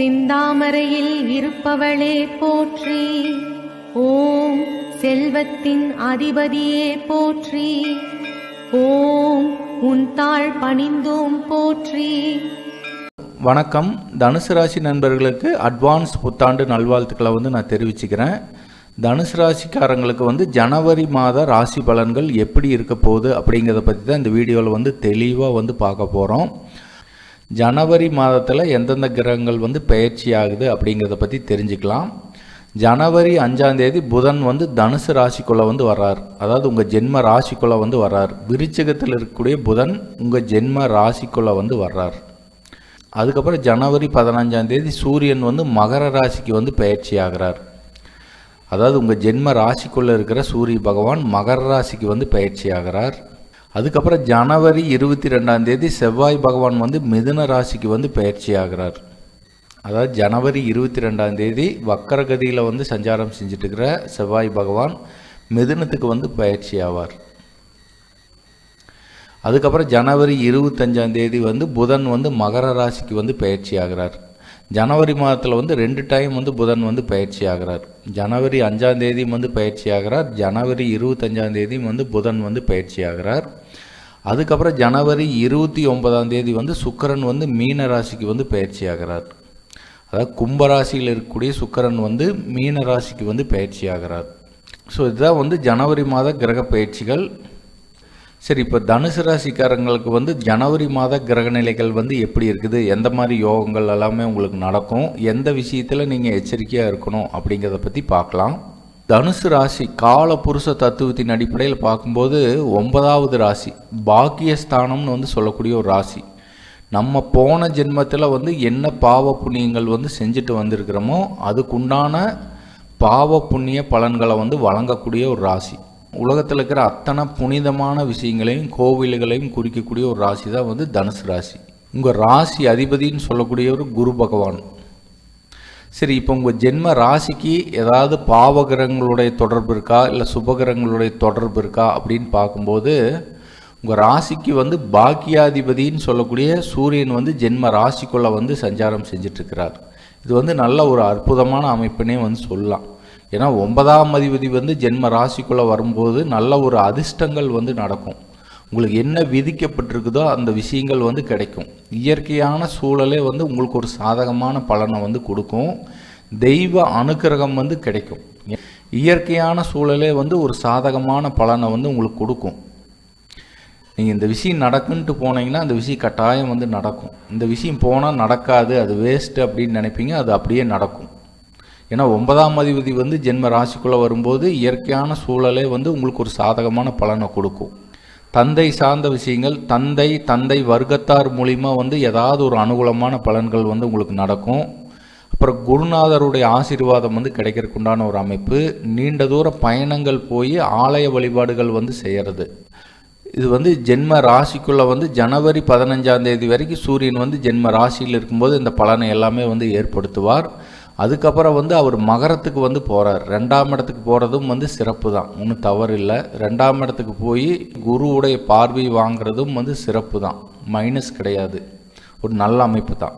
சிந்தாமரையில் இருப்பவளே போற்றி. ஓம் செல்வத்தின் அதிபதியே போற்றி. ஓம் உன் தாழ் பணிந்தோம் போற்றி. வணக்கம். தனுசு ராசி நண்பர்களுக்கு அட்வான்ஸ் புத்தாண்டு நல்வாழ்த்துக்களை வந்து நான் தெரிவிச்சுக்கிறேன். தனுசு ராசிக்காரங்களுக்கு வந்து ஜனவரி மாத ராசி பலன்கள் எப்படி இருக்க போகுது அப்படிங்கிறத பற்றி தான் இந்த வீடியோவில் வந்து தெளிவாக வந்து பார்க்க போகிறோம் ஜனவரி மாதத்தில் எந்தெந்த கிரகங்கள் வந்து பயிற்சி ஆகுது அப்படிங்கிறத பற்றி தெரிஞ்சுக்கலாம். ஜனவரி அஞ்சாந்தேதி புதன் வந்து தனுசு ராசிக்குள்ளே வந்து வர்றார். அதாவது உங்கள் ஜென்ம ராசிக்குள்ளே வந்து வர்றார். விருச்சகத்தில் இருக்கக்கூடிய புதன் உங்கள் ஜென்ம ராசிக்குள்ளே வந்து வர்றார். அதுக்கப்புறம் ஜனவரி பதினஞ்சாந்தேதி சூரியன் வந்து மகர ராசிக்கு வந்து பயிற்சி ஆகிறார் அதாவது உங்கள் ஜென்ம ராசிக்குள்ளே இருக்கிற சூரிய பகவான் மகர ராசிக்கு வந்து பயிற்சி ஆகிறார் அதுக்கப்புறம் ஜனவரி இருபத்தி ரெண்டாம் தேதி செவ்வாய் பகவான் வந்து மிதுன ராசிக்கு வந்து பயிற்சி ஆகிறார். அதாவது ஜனவரி இருபத்தி ரெண்டாம் தேதி வக்கரகதியில் வந்து சஞ்சாரம் செஞ்சிட்ருக்கிற இருக்கிற செவ்வாய் பகவான் மிதுனத்துக்கு வந்து பயிற்சி ஆவார். அதுக்கப்புறம் ஜனவரி இருபத்தஞ்சாம் தேதி வந்து புதன் வந்து மகர ராசிக்கு வந்து பயிற்சி ஆகிறார். ஜனவரி மாதத்தில் வந்து ரெண்டு டைம் வந்து புதன் வந்து பயிற்சி ஆகிறார். ஜனவரி அஞ்சாம் தேதியும் வந்து பயிற்சி ஆகிறார். ஜனவரி இருபத்தஞ்சாம் தேதியும் வந்து புதன் வந்து பயிற்சி ஆகிறார். அதுக்கப்புறம் ஜனவரி இருபத்தி ஒன்பதாம் தேதி வந்து சுக்கரன் வந்து மீன ராசிக்கு வந்து பயிற்சி ஆகிறார் அதாவது கும்பராசியில் இருக்கக்கூடிய சுக்கரன் வந்து மீன ராசிக்கு வந்து பயிற்சி ஆகிறார் ஸோ இதுதான் வந்து ஜனவரி மாத கிரக பயிற்சிகள். சரி இப்போ தனுசு ராசிக்காரங்களுக்கு வந்து ஜனவரி மாத கிரகநிலைகள் வந்து எப்படி இருக்குது? எந்த மாதிரி யோகங்கள் எல்லாமே உங்களுக்கு நடக்கும்? எந்த விஷயத்தில் நீங்கள் எச்சரிக்கையாக இருக்கணும் அப்படிங்கிறத பற்றி பார்க்கலாம். தனுசு ராசி கால புருஷ தத்துவத்தின் அடிப்படையில் பார்க்கும்போது ஒன்பதாவது ராசி பாக்கியஸ்தானம்னு வந்து சொல்லக்கூடிய ஒரு ராசி. நம்ம போன ஜென்மத்தில் வந்து என்ன பாவ புண்ணியங்கள் வந்து செஞ்சுட்டு வந்திருக்கிறோமோ அதுக்குண்டான பாவ புண்ணிய பலன்களை வந்து வழங்கக்கூடிய ஒரு ராசி. உலகத்தில் இருக்கிற அத்தனை புனிதமான விஷயங்களையும் கோவில்களையும் குறிக்கக்கூடிய ஒரு ராசி தான் வந்து தனுசு ராசி. உங்கள் ராசி அதிபதின்னு சொல்லக்கூடிய ஒரு குரு பகவான். சரி இப்போ உங்கள் ஜென்ம ராசிக்கு ஏதாவது பாவகிரகங்களுடைய தொடர்பு இருக்கா? இல்லை சுபகிரகங்களுடைய தொடர்பு இருக்கா? அப்படின்னு பார்க்கும்போது உங்கள் ராசிக்கு வந்து பாக்கியாதிபதின்னு சொல்லக்கூடிய சூரியன் வந்து ஜென்ம ராசிக்குள்ளே வந்து சஞ்சாரம் செஞ்சிட்ருக்கிறார். இது வந்து நல்ல ஒரு அற்புதமான அமைப்புனே வந்து சொல்லலாம். ஏன்னா ஒன்பதாம் அதிபதி வந்து ஜென்ம ராசிக்குள்ளே வரும்போது நல்ல ஒரு அதிர்ஷ்டங்கள் வந்து நடக்கும். உங்களுக்கு என்ன விதிக்கப்பட்டிருக்குதோ அந்த விஷயங்கள் வந்து கிடைக்கும். இயற்கையான சூழலே வந்து உங்களுக்கு ஒரு சாதகமான பலனை வந்து கொடுக்கும். தெய்வ அனுக்கிரகம் வந்து கிடைக்கும். இயற்கையான சூழலே வந்து ஒரு சாதகமான பலனை வந்து உங்களுக்கு கொடுக்கும். நீங்கள் இந்த விஷயம் நடக்குன்ட்டு போனீங்கன்னா அந்த விஷயம் கட்டாயம் வந்து நடக்கும். இந்த விஷயம் போனால் நடக்காது அது வேஸ்ட்டு அப்படின்னு நினைப்பீங்க அது அப்படியே நடக்கும். ஏன்னா ஒன்பதாம் அதிபதி வந்து ஜென்ம ராசிக்குள்ளே வரும்போது இயற்கையான சூழலே வந்து உங்களுக்கு ஒரு சாதகமான பலனை கொடுக்கும். தந்தை சார்ந்த விஷயங்கள் தந்தை தந்தை வர்க்கத்தார் மூலிமா வந்து ஏதாவது ஒரு அனுகூலமான பலன்கள் வந்து உங்களுக்கு நடக்கும். அப்புறம் குருநாதருடைய ஆசீர்வாதம் வந்து கிடைக்கிறதுக்குண்டான ஒரு அமைப்பு. நீண்ட தூர பயணங்கள் போய் ஆலய வழிபாடுகள் வந்து செய்கிறது இது வந்து ஜென்ம ராசிக்குள்ளே வந்து ஜனவரி பதினஞ்சாம் தேதி வரைக்கும் சூரியன் வந்து ஜென்ம ராசியில் இருக்கும்போது இந்த பலனை எல்லாமே வந்து ஏற்படுத்துவார். அதுக்கப்புறம் வந்து அவர் மகரத்துக்கு வந்து போகிறார் ரெண்டாம் இடத்துக்கு போகிறதும் வந்து சிறப்பு தான் ஒன்றும் தவறு இல்லை ரெண்டாம் இடத்துக்கு போய் குருவுடைய பார்வை வாங்குறதும் வந்து சிறப்பு தான் மைனஸ் கிடையாது. ஒரு நல்ல அமைப்பு தான்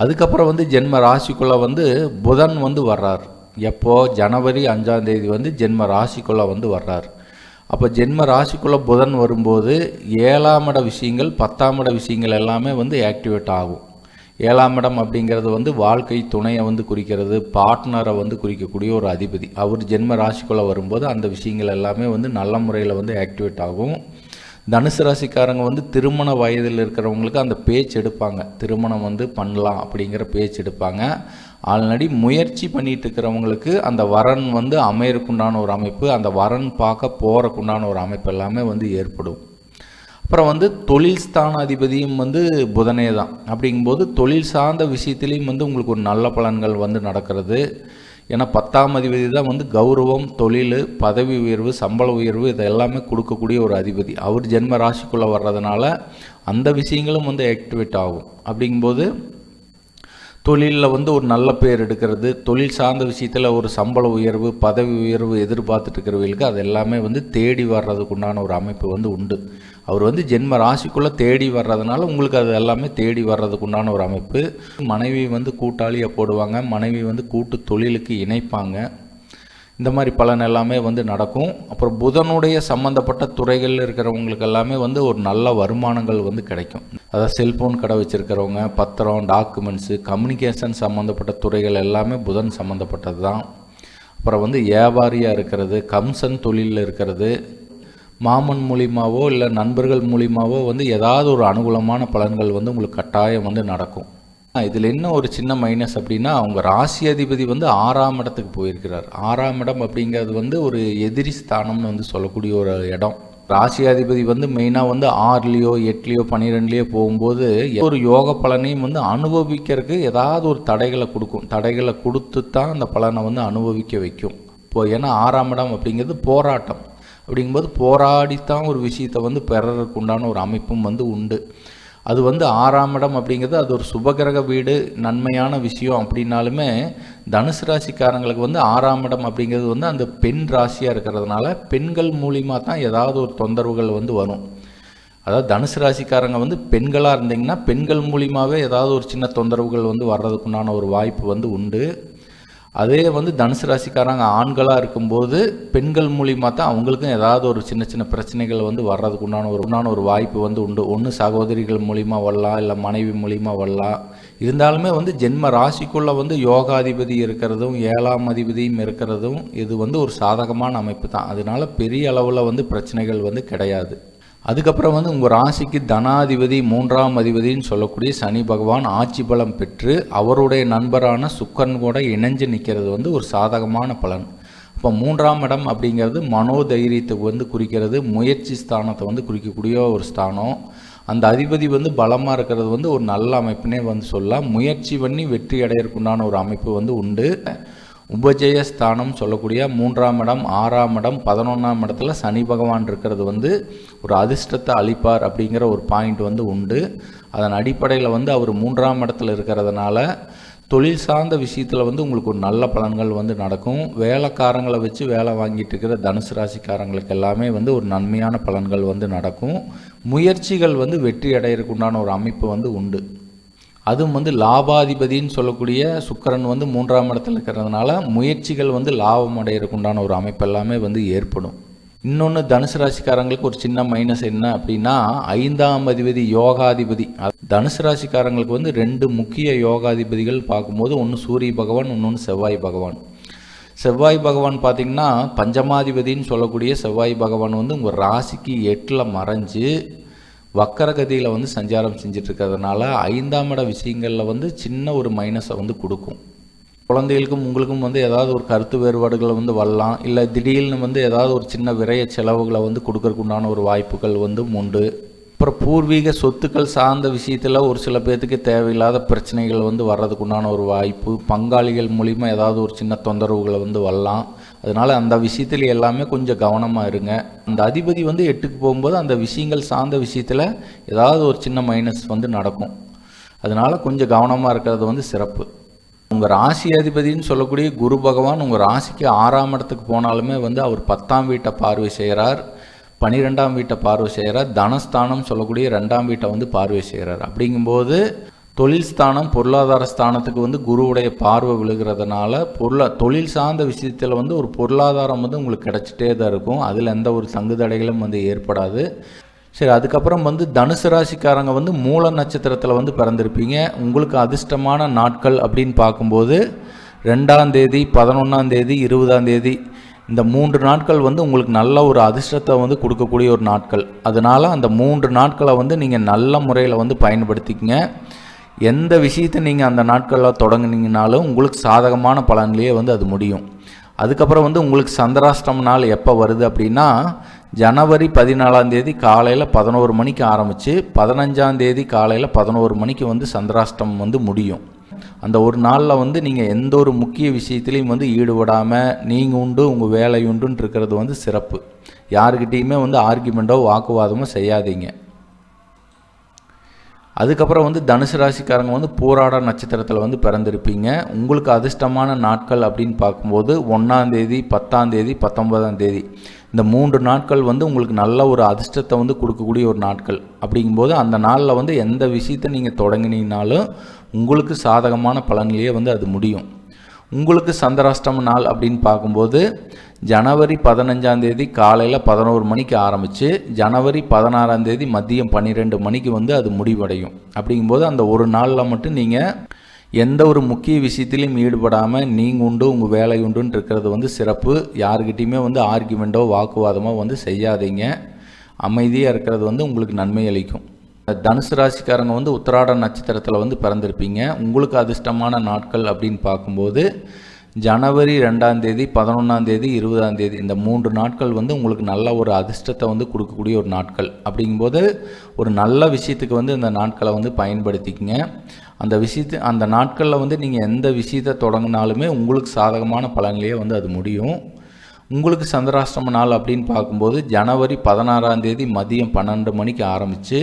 அதுக்கப்புறம் வந்து ஜென்ம ராசிக்குள்ளே வந்து புதன் வந்து வர்றார். எப்போ? ஜனவரி அஞ்சாம் தேதி வந்து ஜென்ம ராசிக்குள்ளே வந்து வர்றார். அப்போ ஜென்ம ராசிக்குள்ளே புதன் வரும்போது ஏழாம் இட விஷயங்கள் பத்தாம் இட விஷயங்கள் எல்லாமே வந்து ஆக்டிவேட் ஆகும். ஏழாம் இடம் அப்படிங்கிறது வந்து வாழ்க்கை துணையை வந்து குறிக்கிறது பார்ட்னரை வந்து குறிக்கக்கூடிய ஒரு அதிபதி. அவர் ஜென்ம ராசிக்குள்ளே வரும்போது அந்த விஷயங்கள் எல்லாமே வந்து நல்ல முறையில் வந்து ஆக்டிவேட் ஆகும். தனுசு ராசிக்காரங்க வந்து திருமண வயதில் இருக்கிறவங்களுக்கு அந்த பேச்சு எடுப்பாங்க. திருமணம் வந்து பண்ணலாம் அப்படிங்கிற பேச்சு எடுப்பாங்க. ஆல்ரெடி முயற்சி பண்ணிட்டு இருக்கிறவங்களுக்கு அந்த வரன் வந்து அமையறக்குண்டான ஒரு அமைப்பு அந்த வரன் பார்க்க போகிறக்குண்டான ஒரு அமைப்பு எல்லாமே வந்து ஏற்படும். அப்புறம் வந்து தொழில் ஸ்தானாதிபதியும் வந்து புதனே தான் அப்படிங்கும்போது தொழில் சார்ந்த விஷயத்துலேயும் வந்து உங்களுக்கு ஒரு நல்ல பலன்கள் வந்து நடக்கிறது. ஏன்னா பத்தாம் அதிபதி தான் வந்து கௌரவம் தொழில் பதவி உயர்வு சம்பள உயர்வு இதை எல்லாமே கொடுக்கக்கூடிய ஒரு அதிபதி. அவர் ஜென்ம ராசிக்குள்ளே வர்றதுனால அந்த விஷயங்களும் வந்து ஆக்டிவேட் ஆகும். அப்படிங்கும்போது தொழிலில் வந்து ஒரு நல்ல பேர் எடுக்கிறது தொழில் சார்ந்த விஷயத்தில் ஒரு சம்பள உயர்வு பதவி உயர்வு எதிர்பார்த்துட்டு இருக்கிறவங்களுக்கு அது எல்லாமே வந்து தேடி வர்றதுக்கு உண்டான ஒரு அமைப்பு வந்து உண்டு. அவர் வந்து ஜென்ம ராசிக்குள்ளே தேடி வர்றதுனால உங்களுக்கு அது எல்லாமே தேடி வர்றதுக்கு உண்டான ஒரு அமைப்பு. மனைவி வந்து கூட்டாளியை போடுவாங்க மனைவி வந்து கூட்டு தொழிலுக்கு இணைப்பாங்க. இந்த மாதிரி பலன் எல்லாமே வந்து நடக்கும். அப்புறம் புதனுடைய சம்மந்தப்பட்ட துறைகளில் இருக்கிறவங்களுக்கு எல்லாமே வந்து ஒரு நல்ல வருமானங்கள் வந்து கிடைக்கும். அதாவது செல்ஃபோன் கடை வச்சுருக்கிறவங்க பத்திரம் டாக்குமெண்ட்ஸு கம்யூனிகேஷன் சம்மந்தப்பட்ட துறைகள் எல்லாமே புதன் சம்மந்தப்பட்டது தான். அப்புறம் வந்து வியாபாரியாக இருக்கிறது கம்சன் தொழிலில் இருக்கிறது மாமன் மூலியமாகவோ இல்லை நண்பர்கள் மூலியமாகவோ வந்து ஏதாவது ஒரு அனுகூலமான பலன்கள் வந்து உங்களுக்கு கட்டாயம் வந்து நடக்கும். இதில் என்ன ஒரு சின்ன மைனஸ் அப்படின்னா அவங்க ராசி அதிபதி வந்து ஆறாம் இடத்துக்கு போயிருக்கிறார். ஆறாம் இடம் அப்படிங்கிறது வந்து ஒரு எதிரி ஸ்தானம்னு வந்து சொல்லக்கூடிய ஒரு இடம். ராசியாதிபதி வந்து மெயினாக வந்து ஆறுலேயோ எட்டுலேயோ பன்னிரெண்டுலேயோ போகும்போது ஒரு யோக பலனையும் வந்து அனுபவிக்கிறதுக்கு ஏதாவது ஒரு தடைகளை கொடுக்கும். தடைகளை கொடுத்து தான் அந்த பலனை வந்து அனுபவிக்க வைக்கும். இப்போ ஏன்னா ஆறாம் இடம் அப்படிங்கிறது போராட்டம். அப்படிங்கும்போது போராடித்தான் ஒரு விஷயத்தை வந்து பெறறதுக்கு உண்டான ஒரு அமைப்பும் வந்து உண்டு. அது வந்து ஆறாம் இடம் அப்படிங்கிறது அது ஒரு சுபகிரக வீடு நன்மையான விஷயம் அப்படின்னாலுமே தனுசு ராசிக்காரங்களுக்கு வந்து ஆறாம் இடம் அப்படிங்கிறது வந்து அந்த பெண் ராசியாக இருக்கிறதுனால பெண்கள் மூலிமா தான் ஏதாவது ஒரு தொந்தரவுகள் வந்து வரும். அதாவது தனுசு ராசிக்காரங்க வந்து பெண்களாக இருந்தீங்கன்னா பெண்கள் மூலியமாகவே ஏதாவது ஒரு சின்ன தொந்தரவுகள் வந்து வர்றதுக்குண்டான ஒரு வாய்ப்பு வந்து உண்டு. அதே வந்து தனுசு ராசிக்காரங்க ஆண்களாக இருக்கும்போது பெண்கள் மூலியமாக தான் அவங்களுக்கும் ஏதாவது ஒரு சின்ன சின்ன பிரச்சனைகள் வந்து வர்றதுக்கு உண்டான ஒரு உண்டான ஒரு வாய்ப்பு வந்து உண்டு. ஒன்று சகோதரிகள் மூலிமா வரலாம் இல்லை மனைவி மூலிமா வரலாம். இருந்தாலுமே வந்து ஜென்ம ராசிக்குள்ளே வந்து யோகாதிபதி இருக்கிறதும் ஏழாம் அதிபதியும் இருக்கிறதும் இது வந்து ஒரு சாதகமான அமைப்பு தான். அதனால பெரிய அளவில் வந்து பிரச்சனைகள் வந்து கிடையாது. அதுக்கப்புறம் வந்து உங்கள் ராசிக்கு தனாதிபதி மூன்றாம் அதிபதின்னு சொல்லக்கூடிய சனி பகவான் ஆட்சி பலம் பெற்று அவருடைய நண்பரான சுக்கரன் கூட இணைஞ்சு நிற்கிறது வந்து ஒரு சாதகமான பலன். இப்போ மூன்றாம் இடம் அப்படிங்கிறது மனோதைரியத்தை வந்து குறிக்கிறது முயற்சி ஸ்தானத்தை வந்து குறிக்கக்கூடிய ஒரு ஸ்தானம். அந்த அதிபதி வந்து பலமாக இருக்கிறது வந்து ஒரு நல்ல அமைப்புனே வந்து சொல்லலாம். முயற்சி பண்ணி வெற்றி அடையறதுக்குண்டான ஒரு அமைப்பு வந்து உண்டு. உபஜயஸ்தானம் சொல்லக்கூடிய மூன்றாம் இடம் ஆறாம் இடம் பதினொன்றாம் இடத்துல சனி பகவான் இருக்கிறது வந்து ஒரு அதிர்ஷ்டத்தை அளிப்பார் அப்படிங்கிற ஒரு பாயிண்ட் வந்து உண்டு. அதன் அடிப்படையில் வந்து அவர் மூன்றாம் இடத்துல இருக்கிறதுனால தொழில் சார்ந்த விஷயத்தில் வந்து உங்களுக்கு ஒரு நல்ல பலன்கள் வந்து நடக்கும். வேலைக்காரங்களை வச்சு வேலை வாங்கிட்டு இருக்கிற தனுசு ராசிக்காரங்களுக்கு எல்லாமே வந்து ஒரு நன்மையான பலன்கள் வந்து நடக்கும். முயற்சிகள் வந்து வெற்றி அடையிறதுக்குண்டான ஒரு அமைப்பு வந்து உண்டு. அதுவும் வந்து லாபாதிபதின்னு சொல்லக்கூடிய சுக்கரன் வந்து மூன்றாம் இடத்துல இருக்கிறதுனால முயற்சிகள் வந்து லாபம் அடையிறதுக்கு உண்டான ஒரு அமைப்பு எல்லாமே வந்து ஏற்படும். இன்னொன்று தனுசு ராசிக்காரங்களுக்கு ஒரு சின்ன மைனஸ் என்ன அப்படின்னா ஐந்தாம் அதிபதி யோகாதிபதி. தனுசு ராசிக்காரங்களுக்கு வந்து ரெண்டு முக்கிய யோகாதிபதிகள் பார்க்கும்போது ஒன்று சூரிய பகவான் இன்னொன்று செவ்வாய் பகவான். செவ்வாய் பகவான் பார்த்திங்கன்னா பஞ்சமாதிபதின்னு சொல்லக்கூடிய செவ்வாய் பகவான் வந்து உங்கள் ராசிக்கு எட்டில் மறைஞ்சு வக்கரகதியில் வந்து சஞ்சாரம் செஞ்சுட்டு இருக்கிறதுனால ஐந்தாம் இட விஷயங்களில் வந்து சின்ன ஒரு மைனஸை வந்து கொடுக்கும். குழந்தைகளுக்கும் உங்களுக்கும் வந்து ஏதாவது ஒரு கருத்து வேறுபாடுகளை வந்து வரலாம். இல்லை திடீர்னு வந்து ஏதாவது ஒரு சின்ன விரைய செலவுகளை வந்து கொடுக்கறதுக்கு உண்டான ஒரு வாய்ப்புகள் வந்து உண்டு. அப்புறம் பூர்வீக சொத்துக்கள் சார்ந்த விஷயத்தில் ஒரு சில பேர்த்துக்கு தேவையில்லாத பிரச்சனைகள் வந்து வர்றதுக்கு உண்டான ஒரு வாய்ப்பு. பங்காளிகள் மூலிமா ஏதாவது ஒரு சின்ன தொந்தரவுகளை வந்து வரலாம். அதனால் அந்த விஷயத்தில் எல்லாமே கொஞ்சம் கவனமாக இருங்க. அந்த அதிபதி வந்து எட்டுக்கு போகும்போது அந்த விஷயங்கள் சார்ந்த விஷயத்தில் ஏதாவது ஒரு சின்ன மைனஸ் வந்து நடக்கும். அதனால் கொஞ்சம் கவனமாக இருக்கிறது வந்து சிறப்பு. உங்கள் ராசி அதிபதின்னு சொல்லக்கூடிய குரு பகவான் உங்கள் ராசிக்கு ஆறாம் இடத்துக்கு போனாலுமே வந்து அவர் பத்தாம் வீட்டை பார்வை செய்கிறார் பனிரெண்டாம் வீட்டை பார்வை செய்கிறார். தனஸ்தானம் சொல்லக்கூடிய ரெண்டாம் வீட்டை வந்து பார்வை செய்கிறார். அப்படிங்கும்போது தொழில் ஸ்தானம் பொருளாதார ஸ்தானத்துக்கு வந்து குருவுடைய பார்வை விழுகிறதுனால பொருளா தொழில் சார்ந்த விஷயத்தில் வந்து ஒரு பொருளாதாரம் வந்து உங்களுக்கு கிடச்சிட்டே தான் இருக்கும். அதில் எந்த ஒரு தங்குதடைகளும் வந்து ஏற்படாது. சரி அதுக்கப்புறம் வந்து தனுசு ராசிக்காரங்க வந்து மூல நட்சத்திரத்தில் வந்து பிறந்திருப்பீங்க. உங்களுக்கு அதிர்ஷ்டமான நாட்கள் அப்படின்னு பார்க்கும்போது ரெண்டாம் தேதி பதினொன்றாம் தேதி இருபதாம் தேதி இந்த மூன்று நாட்கள் வந்து உங்களுக்கு நல்ல ஒரு அதிர்ஷ்டத்தை வந்து கொடுக்கக்கூடிய ஒரு நாட்கள். அதனால் அந்த மூன்று நாட்களை வந்து நீங்கள் நல்ல முறையில் வந்து பயன்படுத்திக்கங்க. எந்த விஷயத்தை நீங்கள் அந்த நாட்களில் தொடங்கினீங்கனாலும் உங்களுக்கு சாதகமான பலன்லேயே வந்து அது முடியும். அதுக்கப்புறம் வந்து உங்களுக்கு சந்திராஷ்டம நாள் எப்போ வருது அப்படின்னா ஜனவரி பதினாலாம் தேதி காலையில் பதினோரு மணிக்கு ஆரம்பித்து பதினஞ்சாம் தேதி காலையில் பதினோரு மணிக்கு வந்து சந்திராஷ்டமம் வந்து முடியும். அந்த ஒரு நாளில் வந்து நீங்கள் எந்த ஒரு முக்கிய விஷயத்துலையும் வந்து ஈடுபடாமல் நீங்கள் உண்டு உங்கள் வேலை உண்டுன்னு இருக்கிறது வந்து சிறப்பு. யாருக்கிட்டேயுமே வந்து ஆர்குமெண்ட்டோ வாக்குவாதமோ செய்யாதீங்க. அதுக்கப்புறம் வந்து தனுசு ராசிக்காரங்க வந்து போராட நட்சத்திரத்தில் வந்து பிறந்திருப்பீங்க. உங்களுக்கு அதிர்ஷ்டமான நாட்கள் அப்படின்னு பார்க்கும்போது ஒன்றாந்தேதி பத்தாந்தேதி பத்தொன்பதாம் தேதி. இந்த மூன்று நாட்கள் வந்து உங்களுக்கு நல்ல ஒரு அதிர்ஷ்டத்தை வந்து கொடுக்கக்கூடிய ஒரு நாட்கள். அப்படிங்கும்போது அந்த நாளில் வந்து எந்த விஷயத்தை நீங்கள் தொடங்கினீங்கனாலும் உங்களுக்கு சாதகமான பலனிலேயே வந்து அது முடியும். உங்களுக்கு சந்திராஷ்டம நாள் அப்படின்னு பார்க்கும்போது ஜனவரி பதினஞ்சாம் தேதி காலையில் பதினோரு மணிக்கு ஆரம்பித்து ஜனவரி பதினாறாம் தேதி மதியம் பன்னிரெண்டு மணிக்கு வந்து அது முடிவடையும். அப்படிங்கும்போது அந்த ஒரு நாளில் மட்டும் நீங்கள் எந்த ஒரு முக்கிய விஷயத்திலையும் ஈடுபடாமல் நீங்கள் உண்டு உங்கள் வேலை உண்டுன்னு இருக்கிறது வந்து சிறப்பு. யாருக்கிட்டேயுமே வந்து ஆர்குமெண்ட்டோ வாக்குவாதமோ வந்து செய்யாதீங்க. அமைதியாக இருக்கிறது வந்து உங்களுக்கு நன்மை அளிக்கும். தனுசு ராசிக்காரங்க வந்து உத்திராட நட்சத்திரத்தில் வந்து பிறந்திருப்பீங்க. உங்களுக்கு அதிர்ஷ்டமான நாட்கள் அப்படின்னு பார்க்கும்போது ஜனவரி ரெண்டாம் தேதி பதினொன்றாம் தேதி இருபதாம் தேதி இந்த மூன்று நாட்கள் வந்து உங்களுக்கு நல்ல ஒரு அதிர்ஷ்டத்தை வந்து கொடுக்கக்கூடிய ஒரு நாட்கள். அப்படிங்கும்போது ஒரு நல்ல விஷயத்துக்கு வந்து இந்த நாட்களை வந்து பயன்படுத்திக்கங்க. அந்த விஷயத்து அந்த நாட்களில் வந்து நீங்கள் எந்த விஷயத்தை தொடங்கினாலுமே உங்களுக்கு சாதகமான பலன்லேயே வந்து அது முடியும். உங்களுக்கு சந்திராஷ்டம நாள் அப்படின்னு பார்க்கும்போது ஜனவரி பதினாறாம் தேதி மதியம் பன்னெண்டு மணிக்கு ஆரம்பித்து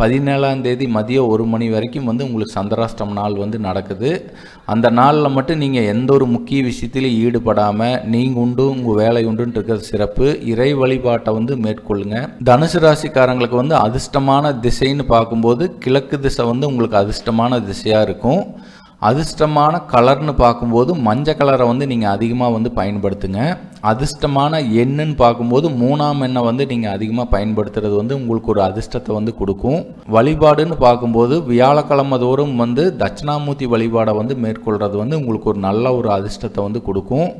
பதினேழாம் தேதி மதியம் ஒரு மணி வரைக்கும் வந்து உங்களுக்கு சந்திராஷ்டம் நாள் வந்து நடக்குது. அந்த நாளில் மட்டும் நீங்கள் எந்த ஒரு முக்கிய விஷயத்திலையும் ஈடுபடாமல் நீங்கள் உண்டு உங்கள் வேலை உண்டுன்னு சிறப்பு. இறை வழிபாட்டை வந்து மேற்கொள்ளுங்க. தனுசு ராசிக்காரங்களுக்கு வந்து அதிர்ஷ்டமான திசைன்னு பார்க்கும்போது கிழக்கு திசை வந்து உங்களுக்கு அதிர்ஷ்டமான திசையாக இருக்கும். அதிர்ஷ்டமான கலர்னு பார்க்கும்போது மஞ்சள் கலரை வந்து நீங்கள் அதிகமாக வந்து பயன்படுத்துங்க. அதிர்ஷ்டமான எண்ணுன்னு பார்க்கும்போது மூணாம் எண்ணை வந்து நீங்கள் அதிகமாக பயன்படுத்துறது வந்து உங்களுக்கு ஒரு அதிர்ஷ்டத்தை வந்து கொடுக்கும். வழிபாடுன்னு பார்க்கும்போது வியாழக்கிழமை தோறும் வந்து தட்சிணாமூர்த்தி வழிபாடை வந்து மேற்கொள்கிறது வந்து உங்களுக்கு ஒரு நல்ல ஒரு அதிர்ஷ்டத்தை வந்து கொடுக்கும்.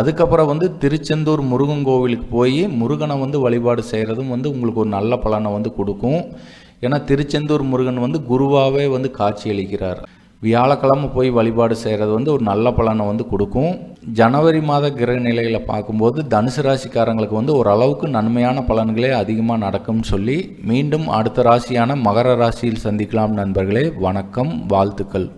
அதுக்கப்புறம் வந்து திருச்செந்தூர் முருகன் கோவிலுக்கு போய் முருகனை வந்து வழிபாடு செய்கிறதும் வந்து உங்களுக்கு ஒரு நல்ல பலனை வந்து கொடுக்கும். ஏன்னா திருச்செந்தூர் முருகன் வந்து குருவாகவே வந்து காட்சியளிக்கிறார். வியாழக்கிழமை போய் வழிபாடு செய்கிறது வந்து ஒரு நல்ல பலனை வந்து கொடுக்கும். ஜனவரி மாத கிரக நிலையில் பார்க்கும்போது தனுசு ராசிக்காரங்களுக்கு வந்து ஓரளவுக்கு நன்மையான பலன்களே அதிகமாக நடக்கும்னு சொல்லி மீண்டும் அடுத்த ராசியான மகர ராசியில் சந்திக்கலாம் நண்பர்களே. வணக்கம் வாழ்த்துக்கள்.